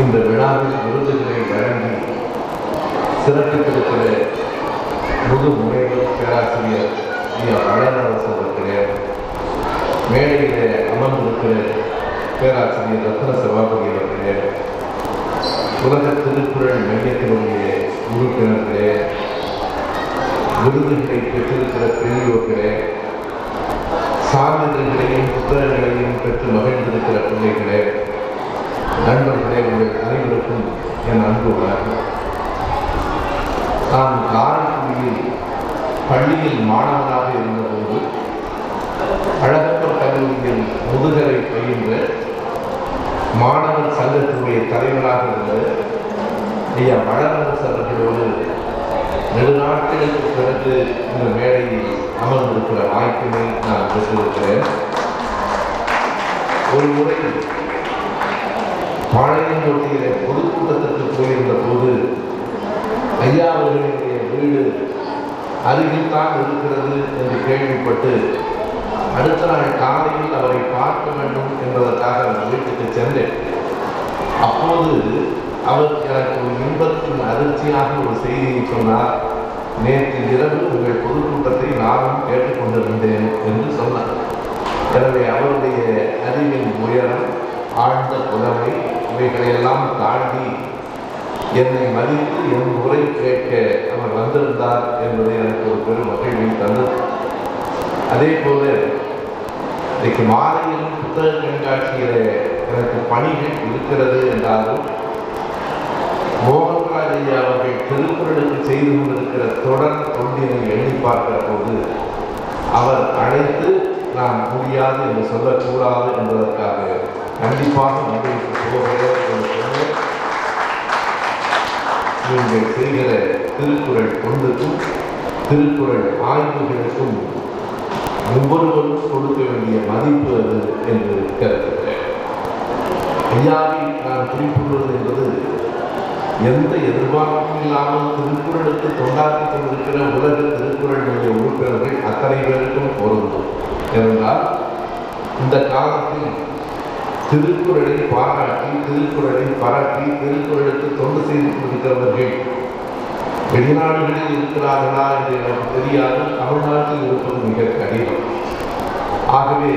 இந்த விழாவில் விருதுகளை வழங்கி சிறப்பித்திருக்கிற முது முனைவர் பேராசிரியர் ஐயா வளரரசு அவர்களே மேடையிலே அமர்ந்திருக்கிற பேராசிரியர் ரத்ன சபாபதி அவர்களே உலக திருக்குறள் மையத்தினுடைய உறுப்பினர்களே விருதுகளை பெற்றிருக்கிற பெரியோர்களே சான்றிதழ்களையும் புத்தகங்களையும் பெற்று மகிழ்ந்திருக்கிற பிள்ளைகளே நண்பர்களே உங்கள் அனைவருக்கும் என் அன்பு வணக்கம். நான் காரைக்குடியில் பள்ளியில் மாணவனாக இருந்தபோது அழகப்பர் கல்லூரியில் முதுகரை பயின்ற மாணவர் சங்கத்தினுடைய தலைவராக இருந்த ஐயா வளரரசு அவர்களோடு நெடுநாட்களுக்கு பிறகு இந்த மேடையில் அமர்ந்திருக்கிற வாய்ப்பினை நான் பெற்றிருக்கிறேன். ஒரு முறை பாளையங்கோட்டையிலே பொதுக்கூட்டத்திற்கு போயிருந்த போது ஐயா அவர்களுடைய வீடு அருகில் தான் இருக்கிறது என்று கேள்விப்பட்டு அடுத்த நாள் காலையில் அவரை பார்க்க வேண்டும் என்பதற்காக அவர் வீட்டுக்கு சென்றேன். அப்போது அவர் எனக்கு ஒரு இன்பத்தின் அதிர்ச்சியாக ஒரு செய்தியை சொன்னார். நேற்று இரவு உங்கள் பொதுக்கூட்டத்தை நானும் கேட்டுக்கொண்டிருந்தேன் என்று சொன்னார். எனவே அவருடைய அறிவின் உயரம் ஆழ்ந்த புலமை இவைகளையெல்லாம் தாண்டி என்னை மதித்து என் உரை கேட்க அவர் வந்திருந்தார் என்பது எனக்கு ஒரு பெரும் மகிழ்வை தந்தது. அதே போல இன்றைக்கு மாலையில் புத்தக கண்காட்சியில எனக்கு பணிகள் இருக்கிறது என்றாலும் மோகன்ராஜ் ஐயா அவர்கள் திருக்குறளுக்கு செய்து கொண்டிருக்கிற தொடர் தொண்டினை எண்ணி பார்க்கிற போது அவர் அழைத்து நான் முடியாது என்று சொல்லக்கூடாது என்பதற்காக கண்டிப்பாக உங்களுக்கு போகிறேன் நீங்கள் செய்கிற திருக்குறள் ஒன்றுக்கும் திருக்குறள் ஆய்வுகளுக்கும் ஒவ்வொருவரும் கொடுக்க வேண்டிய மதிப்பு அது என்று கருதுகிறேன் ஐயாவை நான் குறிப்பிடுவது என்பது எந்த எதிர்பார்ப்பும் இல்லாமல் திருக்குறளுக்கு தொண்டாற்றி கொண்டிருக்கிற உலக திருக்குறளுடைய உறுப்பினர்கள் அத்தனை பேருக்கும் பொருந்தும். என்றால் இந்த காலத்தில் திருக்குறளை பாராட்டி திருக்குறளை பரப்பி திருக்குறளுக்கு தொண்டு செய்து கொண்டிருக்கிறவர்கள் வெளிநாடுகளில் இருக்கிறார்களா என்று எனக்கு தெரியாது. தமிழ்நாட்டில் இருப்பது மிக கடினம். ஆகவே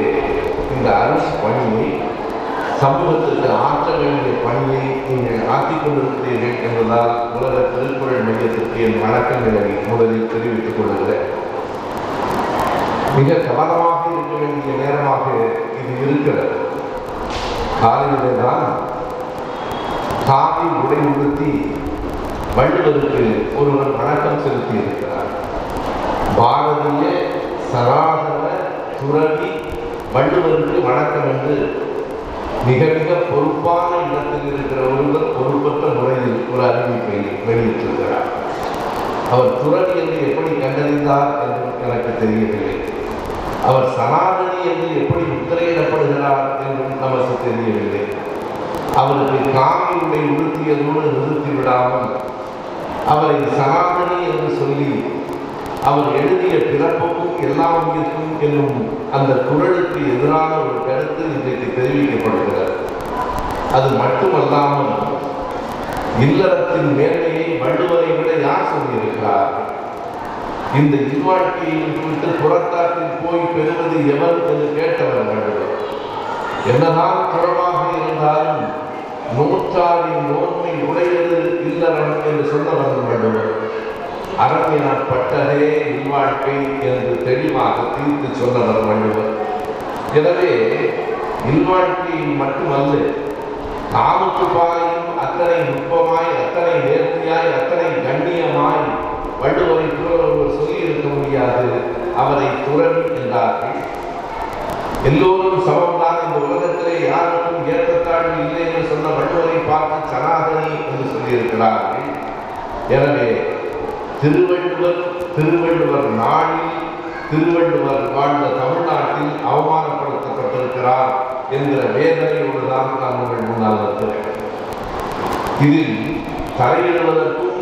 இந்த அரசு பணியை சமூகத்திற்கு ஆற்ற வேண்டிய பணியை நீங்கள் ஆற்றிக் கொண்டிருக்கிறீர்கள் என்பதால் உலக திருக்குறள் மையத்திற்கு என் வணக்கங்களை முதலில் தெரிவித்துக் கொள்கிறேன். மிக கவனமாக இருக்க வேண்டிய நேரமாக இது இருக்கிறது. காலையிலே தான் காவி உடை உடுத்தி வள்ளுவருக்கு ஒருவர் வணக்கம் செலுத்தி இருக்கிறார் பாரதிய சராசர துறவி வள்ளுவருக்கு வணக்கம் என்று மிக மிக பொறுப்பான இடத்தில் இருக்கிற ஒருவர் பொறுப்பற்ற முறையில் ஒரு அறிவிப்பை வெளியிட்டிருக்கிறார். அவர் துறவி என்று எப்படி கண்டறிந்தார் என்று எனக்கு தெரியவில்லை. அவர் சனாதன என்று எப்படி முத்திரையிடப்படுகிறார் என்றும் நமக்கு தெரியவில்லை. அவருக்கு காமி உடை உடுத்தியதோடு நிறுத்தி விடாமல் அவரை சனாதனி என்று சொல்லி அவர் எழுதிய பிறப்புக்கும் எல்லாம் இருக்கும் என்னும் அந்த குரலுக்கு எதிரான ஒரு கருத்து இன்றைக்கு தெரிவிக்கப்படுகிறது. அது மட்டுமல்லாமல் இல்லறத்தின் மேன்மையை வள்ளுவரை விட யார் சொல்லியிருக்கிறார் இந்த இல்வாழ்க்கையை விட்டு புறத்தாற்றில் போய் பெறுவது எவர் என்று கேட்டவர் என்னதான் புறமாக இருந்தாலும் நூற்றாண்டின் நோன்மை உடையது இல்லறம் என்று சொன்னவர் வேண்டும் அரண்யனார் பட்டதே இல்வாழ்க்கை என்று தெளிவாக தீர்த்து சொன்னவர் வள்ளுவர். எனவே இல்வாழ்க்கையில் மட்டுமல்ல காமுக்கு பாயும் அத்தனை நுட்பமாய் அத்தனை நேர்த்தியாய் அத்தனை கண்ணியமாய் வள்ளுவரை ஒருவர் சொல்லி இருக்க முடியாது. அவரை துறவி என்றார்கள். எல்லோரும் சமம்தான் இந்த உலகத்திலே யாருக்கும் ஏற்றத்தாழ்வு இல்லை என்று சொன்ன வள்ளுவரை பார்த்து சனாதனி என்று சொல்லியிருக்கிறார்கள். எனவே திருவள்ளுவர் திருவள்ளுவர் நாளில் திருவள்ளுவர் வாழ்ந்த தமிழ்நாட்டில் அவமானப்படுத்தப்பட்டிருக்கிறார் என்கிற வேதனையோடு தான் நான் உங்கள் முன்னால் இருக்கிறேன் இதில் தலையிடுவதற்கும்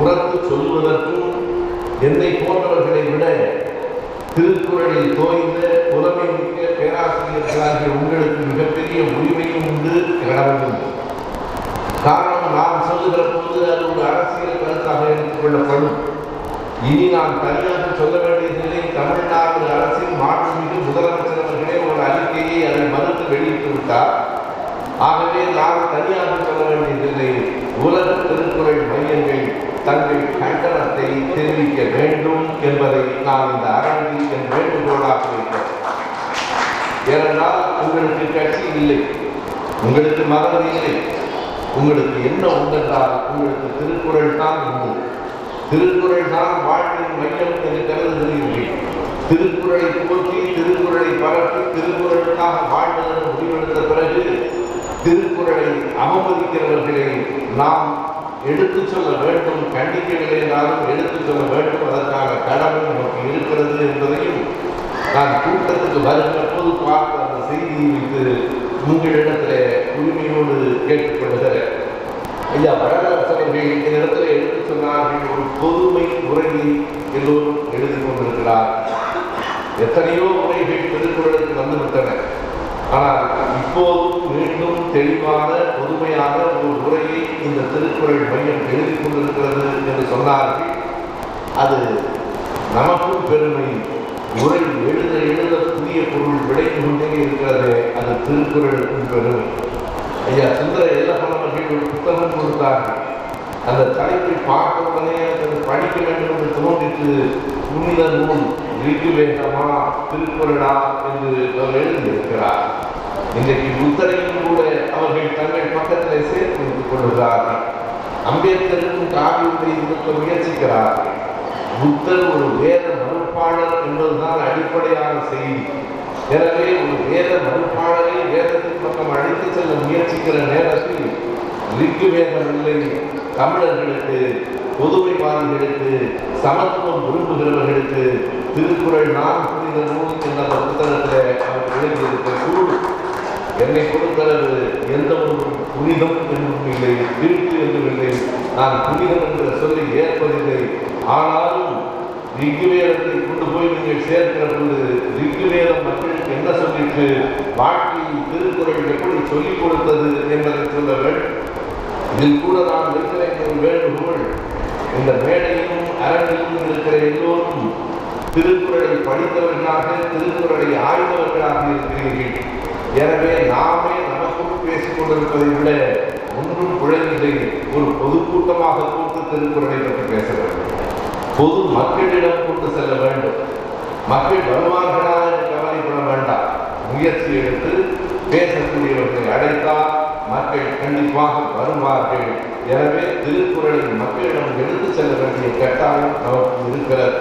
உரத்து சொல்வதற்கும் என்னை போன்றவர்களை விட திருக்குறளில் தோய்ந்த புலமை மிக்க பேராசிரியர்களாகிய உங்களுக்கு மிகப்பெரிய உரிமையும் உண்டு கடமையும் காரணம் நான் சொல்லுகிற போது அது ஒரு அரசியல் கருத்தாக எடுத்துக்கொள்ளப்படும் இனி நான் தனியாக சொல்ல வேண்டியதில்லை. தமிழ்நாடு அரசின் மாண்புமிகு முதலமைச்சர் அவர்களே ஒரு அறிக்கையை அதை மறுத்து வெளியிட்டு விட்டார். ஆகவே நான் தனியாக சொல்ல வேண்டியதில்லை. உலக திருக்குறள் மையங்கள் தங்கள் கண்டனத்தை தெரிவிக்க வேண்டும் என்பதை நான் இந்த அரங்கில் என் வேண்டுகோளாக வைக்கிறேன். ஏனென்றால் உங்களுக்கு கட்சி இல்லை உங்களுக்கு மதம் இல்லை உங்களுக்கு என்ன உண்டென்றால் உங்களுக்கு திருக்குறள் தான் உண்டு. திருக்குறள் தான் வாழ்வின் மையம் என்று கருதுகிறீர்கள். திருக்குறளை போற்றி திருக்குறளை பரப்பி திருக்குறளுக்காக வாழ்வதற்கு முடிவெடுத்த பிறகு திருக்குறளை அவமதிக்கிறவர்களை நாம் எடுத்துச் சொல்ல வேண்டும். கண்டிக்கவில்லை என்றாலும் எடுத்துச் சொல்ல வேண்டும். அதற்கான கடமை நமக்கு இருக்கிறது என்பதையும் நான் கூட்டத்துக்கு வருகிற போது பார்த்த அந்த செய்தி வைத்து உங்களிடத்தில் உரிமையோடு கேட்டுக்கொள்கிறேன் ஐயா வடகரசவர்கள் இந்த இடத்துல எடுத்து சொன்னார்கள். ஒரு பொதுமை உரையை எல்லோரும் எழுதி கொண்டிருக்கிறார். எத்தனையோ உரைகள் திருக்குறளுக்கு வந்துவிட்டன. ஆனால் இப்போதும் மீண்டும் தெளிவான பொதுமையான ஒரு உரையை இந்த திருக்குறள் மையம் எழுதி கொண்டிருக்கிறது என்று சொன்னார்கள். அது நமக்கும் பெருமை. உரை எழுத எழுத புதிய பொருள் விளைந்து கொண்டே இருக்கிறது அது திருக்குறளுக்கும் பெருமை ஐயா சுந்தர எல்லப்பனவர்கள் ஒரு புத்தகம் கொடுத்தார்கள். அந்த தலைப்பை பார்க்க உடனே அதை படிக்க வேண்டும் என்று தோன்றிட்டு புனித நூல் ரிக்கு திருக்குறளா என்று அவர் எழுதியிருக்கிறார். இன்றைக்கு புத்தரையும் கூட அவர்கள் தங்கள் பக்கத்தில் சேர்த்து வைத்துக் கொள்கிறார்கள். அம்பேத்கருக்கும் காவியத்தை இருக்க முயற்சிக்கிறார்கள். புத்தர் ஒரு வேத மறுப்பாளர் என்பதுதான் அடிப்படையான செய்தி. எனவே ஒரு வேத மறுப்பாளரை வேதத்தின் பக்கம் அழைத்து செல்ல முயற்சிக்கிற நேரத்தில் ரிக்குவேதம் இல்லை. தமிழர்களுக்கு பொதுமைவாதிகளுக்கு சமத்துவம் விரும்புகிறவர்களுக்கு திருக்குறள் நான் புரிந்த நூல் என்ற புத்தகத்தில் அவர் எழுதியிருக்க கூடும் என்னை பொறுத்தளவு எந்த ஒரு புனிதம் என்றும் இல்லை தீர்ப்பு என்றும் இல்லை. நான் புனிதம் என்ற சொல்லி ஏற்பதில்லை. ஆனாலும் ரிக்குவேதத்தை கொண்டு போய் நீங்கள் சேர்க்கிற பொழுது ரிக்குவேதம் மக்களுக்கு என்ன சொல்லிட்டு வாழ்க்கையை திருக்குறள் எப்படி சொல்லிக் கொடுத்தது என்பதை சொல்ல வேண்டும். இதில் கூட நான் வைக்கிற வேண்டிய வேண்டுகோள். இந்த மேடையிலும் அரங்கிலும் இருக்கிற எல்லோரும் திருக்குறளை படித்தவர்களாக திருக்குறளை ஆய்ந்தவர்களாக இருக்கிறீர்கள். எனவே நாமே பேசிக் கொண்டிருப்பதை விட ஒன்றும் குழந்தை ஒரு பொதுக்கூட்டமாக கூட்டு திருக்குறளை பற்றி பேச வேண்டும். பொது மக்களிடம் கொண்டு செல்ல வேண்டும். மக்கள் வருவார்களா என்று கவலைப்பட வேண்டாம். முயற்சி எடுத்து பேசக்கூடியவர்களை அடைத்தால் மக்கள் கண்டிப்பாக வருவார்கள். எனவே திருக்குறளை மக்களிடம் எடுத்து செல்ல வேண்டிய கட்டாயம் நமக்கு இருக்கிறது.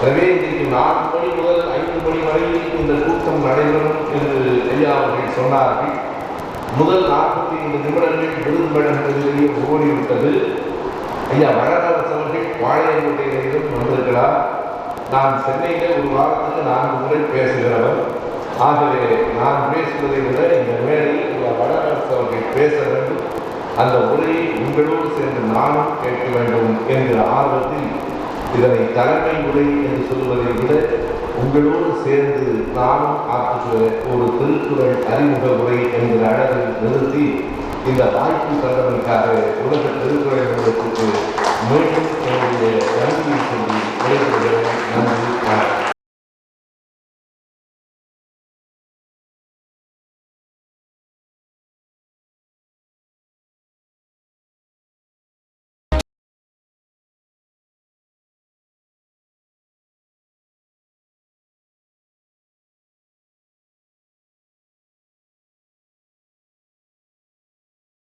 எனவே இன்றைக்கு நான்கு மணி முதல் ஐந்து மணி வரையில் இந்த கூட்டம் நடைபெறும் என்று ஐயா அவர்கள் சொன்னார்கள். முதல் நாற்பத்தி ஐந்து நிமிடங்கள் விருது வழங்குவதிலேயே ஓடிவிட்டது. ஐயா வடகரசு அவர்கள் வாழையங்கோட்டையிலும் வந்திருக்கிறார். நான் சென்னையில் ஒரு வாரத்துக்கு நான்கு முறை பேசுகிறவர் ஆகவே நான் பேசுவதை விட இந்த மேடையில் ஐயா வடகரசு அவர்கள் பேச வேண்டும். அந்த உரையை உங்களோடு சேர்ந்து நானும் கேட்க வேண்டும் என்கிற ஆர்வத்தில் இதனை தலைமை உரை என்று சொல்வதை விட உங்களோடு சேர்ந்து நான் ஆற்றுகிற ஒரு திருக்குறள் அறிமுக உரை என்கிற அளவில் நிறுத்தி இந்த வாய்ப்பு தந்ததற்காக உலக திருக்குறள் மீண்டும் என்னுடைய நன்றியை சொல்லி விடைபெறுகிறேன். நன்றி.